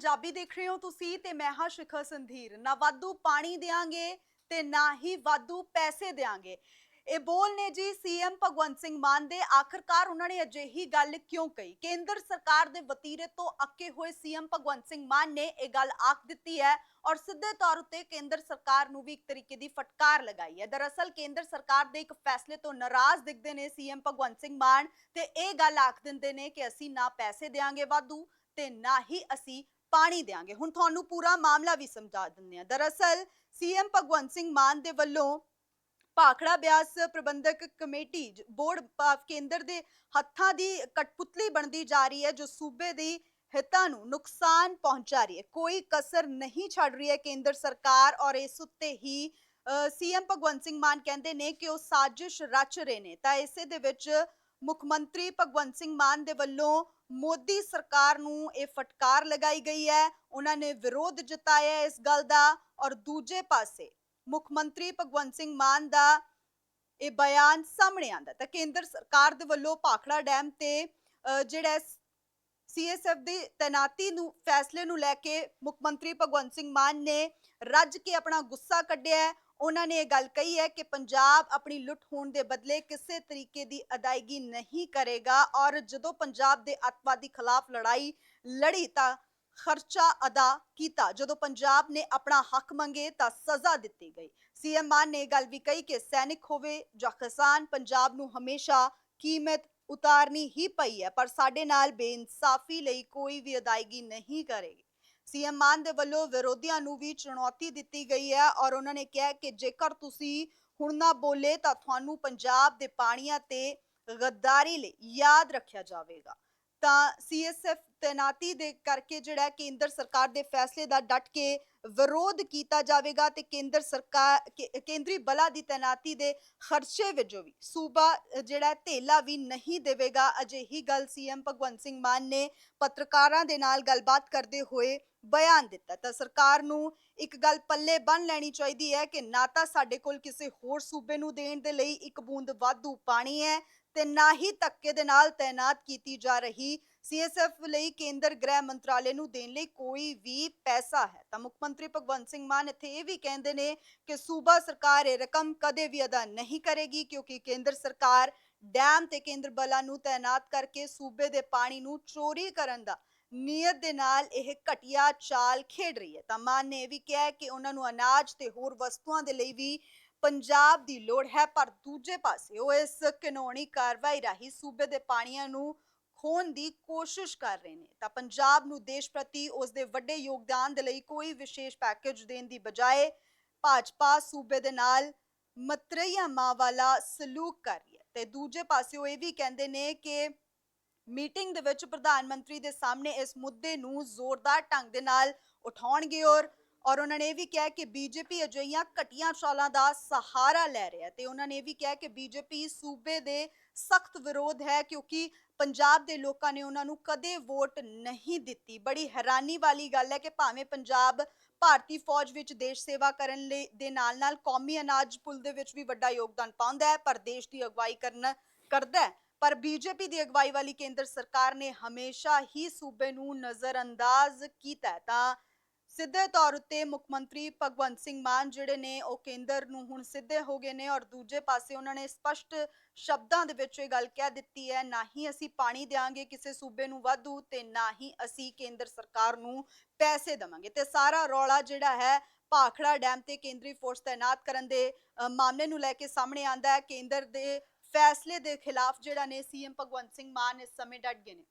ਪੰਜਾਬੀ ਦੇਖ ਰਹੇ ਹੋ ਤੁਸੀਂ ਤੇ ਮੈਂ ਹਾਂ ਸ਼ਿਖਰ ਸੰਧੀਰ। ਨਾ ਵਾਧੂ ਪਾਣੀ ਦੇਾਂਗੇ ਤੇ ਨਾ ਹੀ ਵਾਧੂ ਪੈਸੇ ਦੇਾਂਗੇ ਇਹ ਬੋਲ ਨੇ ਜੀ, ਸੀਐਮ ਭਗਵੰਤ ਸਿੰਘ ਮਾਨ ਦੇ ਆਖਰਕਾਰ ਉਹਨਾਂ ਨੇ ਅਜਿਹੀ ਗੱਲ ਕਿਉਂ ਕਹੀ? ਕੇਂਦਰ ਸਰਕਾਰ ਦੇ ਵਤੀਰੇ ਤੋਂ ਅੱਕੇ ਹੋਏ ਸੀਐਮ ਭਗਵੰਤ ਸਿੰਘ ਮਾਨ ਨੇ ਇਹ ਗੱਲ ਆਖ ਦਿੱਤੀ ਹੈ ਔਰ ਸਿੱਧੇ ਤੌਰ ਉੱਤੇ ਕੇਂਦਰ ਸਰਕਾਰ ਨੂੰ ਵੀ ਇੱਕ ਤਰੀਕੇ ਦੀ ਫਟਕਾਰ ਲਗਾਈ ਹੈ। ਦਰਅਸਲ ਕੇਂਦਰ ਸਰਕਾਰ ਦੇ ਇੱਕ ਫੈਸਲੇ ਤੋਂ ਨਾਰਾਜ਼ ਦਿਖਦੇ ਨੇ ਸੀਐਮ ਭਗਵੰਤ ਸਿੰਘ ਮਾਨ ਤੇ ਇਹ ਗੱਲ ਆਖ ਦਿੰਦੇ ਨੇ ਕਿ ਅਸੀਂ ਨਾ ਪੈਸੇ ਦੇਾਂਗੇ ਵਾਧੂ ਤੇ ਨਾ ਹੀ ਅਸੀਂ ਪਾਣੀ ਦੇਾਂਗੇ ਹੁਣ ਤੁਹਾਨੂੰ ਪੂਰਾ ਮਾਮਲਾ ਵੀ ਸਮਝਾ ਦਿੰਦੇ ਹਾਂ। ਦਰਅਸਲ, ਸੀਐਮ ਭਗਵੰਤ ਸਿੰਘ ਮਾਨ ਦੇ ਵੱਲੋਂ ਭਾਖੜਾ ਬਿਆਸ ਪ੍ਰਬੰਧਕ ਕਮੇਟੀ ਬੋਰਡ ਪ- ਕੇਂਦਰ ਦੇ ਹੱਥਾਂ ਦੀ ਕਟਪੁਤਲੀ ਬਣਦੀ ਜਾ ਰਹੀ ਹੈ, ਜੋ ਸੂਬੇ ਦੀ ਹਿੱਤਾਂ ਨੂੰ ਨੁਕਸਾਨ ਪਹੁੰਚਾ ਰਹੀ ਹੈ। ਕੋਈ ਕਸਰ ਨਹੀਂ ਛੱਡ ਰਹੀ ਹੈ ਕੇਂਦਰ ਸਰਕਾਰ ਔਰ ਇਸ ਉੱਤੇ ਹੀ ਸੀਐਮ ਭਗਵੰਤ ਸਿੰਘ ਮਾਨ ਕਹਿੰਦੇ ਨੇ ਕਿ ਉਹ ਸਾਜ਼ਿਸ਼ ਰਚ ਰਹੇ ਨੇ। ਤਾਂ ਇਸੇ ਦੇ ਵਿੱਚ ਮੁੱਖ ਮੰਤਰੀ ਭਗਵੰਤ ਸਿੰਘ ਮਾਨ ਦੇ ਵੱਲੋਂ ਮੋਦੀ ਸਰਕਾਰ ਨੂੰ ਇਹ ਫਟਕਾਰ ਲਗਾਈ ਗਈ ਹੈ। ਉਹਨਾਂ ਨੇ ਵਿਰੋਧ ਜਤਾਇਆ ਇਸ ਗੱਲ ਦਾ ਔਰ ਦੂਜੇ ਪਾਸੇ ਮੁੱਖ ਮੰਤਰੀ ਭਗਵੰਤ ਸਿੰਘ ਮਾਨ ਦਾ ਇਹ ਬਿਆਨ ਸਾਹਮਣੇ ਆਂਦਾ ਤਾਂ ਕੇਂਦਰ ਸਰਕਾਰ ਦੇ ਵੱਲੋਂ ਭਾਖੜਾ ਡੈਮ ਤੇ ਅ, ਜਿਹੜਾ ਸੀਐਸਐਫ ਦੀ ਤੈਨਾਤੀ ਨੂੰ ਫੈਸਲੇ ਨੂੰ ਲੈ ਕੇ ਮੁੱਖ ਮੰਤਰੀ ਭਗਵੰਤ ਸਿੰਘ ਮਾਨ ਨੇ ਰੱਜ ਕੇ ਆਪਣਾ ਗੁੱਸਾ ਕੱਢਿਆ ਹੈ। ਉਹਨਾਂ ਨੇ ਇਹ ਗੱਲ ਕਹੀ ਹੈ ਕਿ ਪੰਜਾਬ ਆਪਣੀ ਲੁੱਟ ਹੋਣ ਦੇ ਬਦਲੇ ਕਿਸੇ ਤਰੀਕੇ ਦੀ ਅਦਾਇਗੀ ਨਹੀਂ ਕਰੇਗਾ ਔਰ ਜਦੋਂ ਪੰਜਾਬ ਦੇ ਅੱਤਵਾਦੀ ਖਿਲਾਫ ਲੜਾਈ ਲੜੀ ਤਾਂ ਖਰਚਾ ਅਦਾ ਕੀਤਾ। ਜਦੋਂ ਪੰਜਾਬ ਨੇ ਆਪਣਾ ਹੱਕ ਮੰਗੇ ਤਾਂ ਸਜ਼ਾ ਦਿੱਤੀ ਗਈ। ਸੀਐਮ ਮਾਨ ਨੇ ਇਹ ਗੱਲ ਵੀ ਕਹੀ ਕਿ ਸੈਨਿਕ ਹੋਵੇ ਜਾਂ ਕਿਸਾਨ, ਪੰਜਾਬ ਨੂੰ ਹਮੇਸ਼ਾ ਕੀਮਤ ਉਤਾਰਨੀ ਹੀ ਪਈ ਹੈ, ਪਰ ਸਾਡੇ ਨਾਲ ਬੇਇਨਸਾਫੀ ਲਈ ਕੋਈ ਵੀ ਅਦਾਇਗੀ ਨਹੀਂ ਕਰੇਗੀ। ਸੀਐਮ ਮਾਨ ਦੇ ਵੱਲੋਂ ਵਿਰੋਧੀਆਂ ਨੂੰ ਵੀ ਚੁਣੌਤੀ ਦਿੱਤੀ ਗਈ ਹੈ ਔਰ ਉਹਨਾਂ ਨੇ ਕਿਹਾ ਕਿ ਜੇਕਰ ਤੁਸੀਂ ਹੁਣ ਨਾ ਬੋਲੇ ਤਾਂ ਤੁਹਾਨੂੰ ਪੰਜਾਬ ਦੇ ਪਾਣੀਆਂ ਤੇ ਗੱਦਾਰੀ ਲਈ ਯਾਦ ਰੱਖਿਆ ਜਾਵੇਗਾ। ਤਾਂ ਸੀਐਸਐਫ ਤੈਨਾਤੀ ਦੇ ਕਰਕੇ ਜਿਹੜਾ ਕੇਂਦਰ ਸਰਕਾਰ ਦੇ ਫੈਸਲੇ ਦਾ ਡਟ ਕੇ ਵਿਰੋਧ ਕੀਤਾ ਜਾਵੇਗਾ ਤੇ ਕੇਂਦਰ ਸਰਕਾਰ ਕੇਂਦਰੀ ਬਲਾਂ ਦੀ ਤੈਨਾਤੀ ਦੇ ਖਰਚੇ ਵਜੋਂ ਵੀ ਸੂਬਾ ਜਿਹੜਾ ਧੇਲਾ ਵੀ ਨਹੀਂ ਦੇਵੇਗਾ। ਅਜਿਹੀ ਗੱਲ ਸੀਐਮ ਭਗਵੰਤ ਸਿੰਘ ਮਾਨ ਨੇ ਪੱਤਰਕਾਰਾਂ ਦੇ ਨਾਲ ਗੱਲਬਾਤ ਕਰਦੇ ਹੋਏ ਬਿਆਨ ਦਿੱਤਾ। ਤਾਂ ਸਰਕਾਰ ਨੂੰ ਇੱਕ ਗੱਲ ਪੱਲੇ ਬੰਨ ਲੈਣੀ ਚਾਹੀਦੀ ਹੈ ਕਿ ਨਾ ਤਾਂ ਸਾਡੇ ਕੋਲ ਕਿਸੇ ਹੋਰ ਸੂਬੇ ਨੂੰ ਦੇਣ ਦੇ ਲਈ ਇੱਕ ਬੂੰਦ ਵਾਧੂ ਪਾਣੀ ਹੈ ਤੇ ਨਾ ਹੀ ਧੱਕੇ ਦੇ ਨਾਲ ਤਾਇਨਾਤ ਕੀਤੀ ਜਾ ਰਹੀ ਸੀਐਸਐਫ ਲਈ ਕੇਂਦਰ ਗ੍ਰਹਿ ਮੰਤਰਾਲੇ ਨੂੰ ਦੇਣ ਲਈ ਕੋਈ ਵੀ ਪੈਸਾ ਹੈ। ਤਾਂ ਮੁੱਖ ਮੰਤਰੀ ਭਗਵੰਤ ਸਿੰਘ ਮਾਨ ਇੱਥੇ ਇਹ ਵੀ ਕਹਿੰਦੇ ਨੇ ਕਿ ਸੂਬਾ ਸਰਕਾਰ ਇਹ ਰਕਮ ਕਦੇ ਵੀ ਅਦਾ ਨਹੀਂ ਕਰੇਗੀ ਕਿਉਂਕਿ ਕੇਂਦਰ ਸਰਕਾਰ ਡੈਮ ਤੇ ਕੇਂਦਰ ਬਲਾਂ ਨੂੰ ਤਾਇਨਾਤ ਕਰਕੇ ਸੂਬੇ ਦੇ ਪਾਣੀ ਨੂੰ ਚੋਰੀ ਕਰਨ ਦਾ ਨੀਅਤ ਦੇ ਨਾਲ ਇਹ ਘਟੀਆ ਚਾਲ ਖੇਡ ਰਹੀ ਹੈ। ਤਾਂ ਮਾਨ ਨੇ ਇਹ ਵੀ ਕਿਹਾ ਕਿ ਉਹਨਾਂ ਨੂੰ ਅਨਾਜ ਤੇ ਹੋਰ ਵਸਤੂਆਂ ਦੇ ਲਈ ਵੀ ਪੰਜਾਬ ਦੀ ਲੋੜ ਹੈ, ਪਰ ਦੂਜੇ ਪਾਸੇ ਉਹ ਇਸ ਕਾਨੂੰਨੀ ਕਾਰਵਾਈ ਰਾਹੀਂ ਸੂਬੇ ਦੇ ਪਾਣੀਆਂ ਨੂੰ ਖੋਣ ਦੀ ਕੋਸ਼ਿਸ਼ ਕਰ ਰਹੇ ਨੇ। ਤਾਂ ਪੰਜਾਬ ਨੂੰ ਦੇਸ਼ ਪ੍ਰਤੀ ਉਸ ਦੇ ਵੱਡੇ ਯੋਗਦਾਨ ਦੇ ਲਈ ਕੋਈ ਵਿਸ਼ੇਸ਼ ਪੈਕੇਜ ਦੇਣ ਦੀ ਬਜਾਏ ਭਾਜਪਾ ਸੂਬੇ ਦੇ ਨਾਲ ਮਤਰਈਆ ਮਾਂ ਵਾਲਾ ਸਲੂਕ ਕਰ ਰਹੀ ਹੈ। ਤੇ ਦੂਜੇ ਪਾਸੇ ਉਹ ਇਹ ਵੀ ਕਹਿੰਦੇ ਨੇ ਕਿ ਮੀਟਿੰਗ ਦੇ ਵਿੱਚ ਪ੍ਰਧਾਨ ਮੰਤਰੀ ਦੇ ਸਾਹਮਣੇ ਇਸ ਮੁੱਦੇ ਨੂੰ ਜ਼ੋਰਦਾਰ ਢੰਗ ਦੇ ਨਾਲ ਉਠਾਉਣਗੇ ਔਰ ਔਰ ਉਹਨਾਂ ਨੇ ਇਹ ਵੀ ਕਿਹਾ ਕਿ ਬੀਜੇਪੀ ਅਜਿਹੀਆਂ ਘਟੀਆਂ ਚਾਲਾਂ ਦਾ ਸਹਾਰਾ ਲੈ ਰਿਹਾ ਤੇ ਉਹਨਾਂ ਨੇ ਇਹ ਵੀ ਕਿਹਾ ਕਿ ਬੀਜੇਪੀ ਸੂਬੇ ਦੇ ਸਖਤ ਵਿਰੋਧ ਹੈ ਕਿਉਂਕਿ ਪੰਜਾਬ ਦੇ ਲੋਕਾਂ ਨੇ ਉਹਨਾਂ ਨੂੰ ਕਦੇ ਵੋਟ ਨਹੀਂ ਦਿੱਤੀ। ਬੜੀ ਹੈਰਾਨੀ ਵਾਲੀ ਗੱਲ ਹੈ ਕਿ ਭਾਵੇਂ ਪੰਜਾਬ ਭਾਰਤੀ ਫੌਜ ਵਿੱਚ ਦੇਸ਼ ਸੇਵਾ ਕਰਨ ਲਈ ਦੇ ਨਾਲ-ਨਾਲ ਕੌਮੀ ਅਨਾਜ ਪੁਲ ਦੇ ਵਿੱਚ ਵੀ ਵੱਡਾ ਯੋਗਦਾਨ ਪਾਉਂਦਾ ਹੈ, ਪਰ ਦੇਸ਼ ਦੀ ਅਗਵਾਈ ਕਰਨ ਕਰਦਾ ਹੈ। ਪਰ ਬੀਜੇਪੀ ਦੀ ਅਗਵਾਈ ਵਾਲੀ ਕੇਂਦਰ ਸਰਕਾਰ ਨੇ ਹਮੇਸ਼ਾ ਹੀ ਸੂਬੇ ਨੂੰ ਨਜ਼ਰਅੰਦਾਜ਼ ਕੀਤਾ ਤਾਂ ਸਿੱਧੇ ਤੌਰ ਉੱਤੇ ਮੁੱਖ ਮੰਤਰੀ ਭਗਵੰਤ ਸਿੰਘ ਮਾਨ ਜਿਹੜੇ ਨੇ ਉਹ ਕੇਂਦਰ ਨੂੰ ਹੁਣ ਸਿੱਧੇ ਹੋ ਗਏ ਨੇ ਔਰ ਦੂਜੇ ਪਾਸੇ ਉਹਨਾਂ ਨੇ ਸਪਸ਼ਟ ਸ਼ਬਦਾਂ ਦੇ ਵਿੱਚ ਇਹ ਗੱਲ ਕਹਿ ਦਿੱਤੀ ਹੈ, ਨਾ ਹੀ ਅਸੀਂ ਪਾਣੀ ਦੇਾਂਗੇ ਕਿਸੇ ਸੂਬੇ ਨੂੰ ਵਾਧੂ ਤੇ ਨਾ ਹੀ ਅਸੀਂ ਕੇਂਦਰ ਸਰਕਾਰ ਨੂੰ ਪੈਸੇ ਦੇਵਾਂਗੇ। ਤੇ ਸਾਰਾ ਰੌਲਾ ਜਿਹੜਾ ਹੈ ਭਾਖੜਾ ਡੈਮ ਤੇ ਕੇਂਦਰੀ ਫੋਰਸ ਤਾਇਨਾਤ ਕਰਨ ਦੇ ਮਾਮਲੇ ਨੂੰ ਲੈ ਕੇ ਸਾਹਮਣੇ ਆਂਦਾ ਹੈ। ਕੇਂਦਰ ਦੇ ਫੈਸਲੇ ਦੇ ਖਿਲਾਫ ਜਿਹੜਾ ਨੇ ਸੀਐਮ ਭਗਵੰਤ ਸਿੰਘ ਮਾਨ ਇਸ ਸਮੇਂ ਡਟ ਗਏ ਨੇ।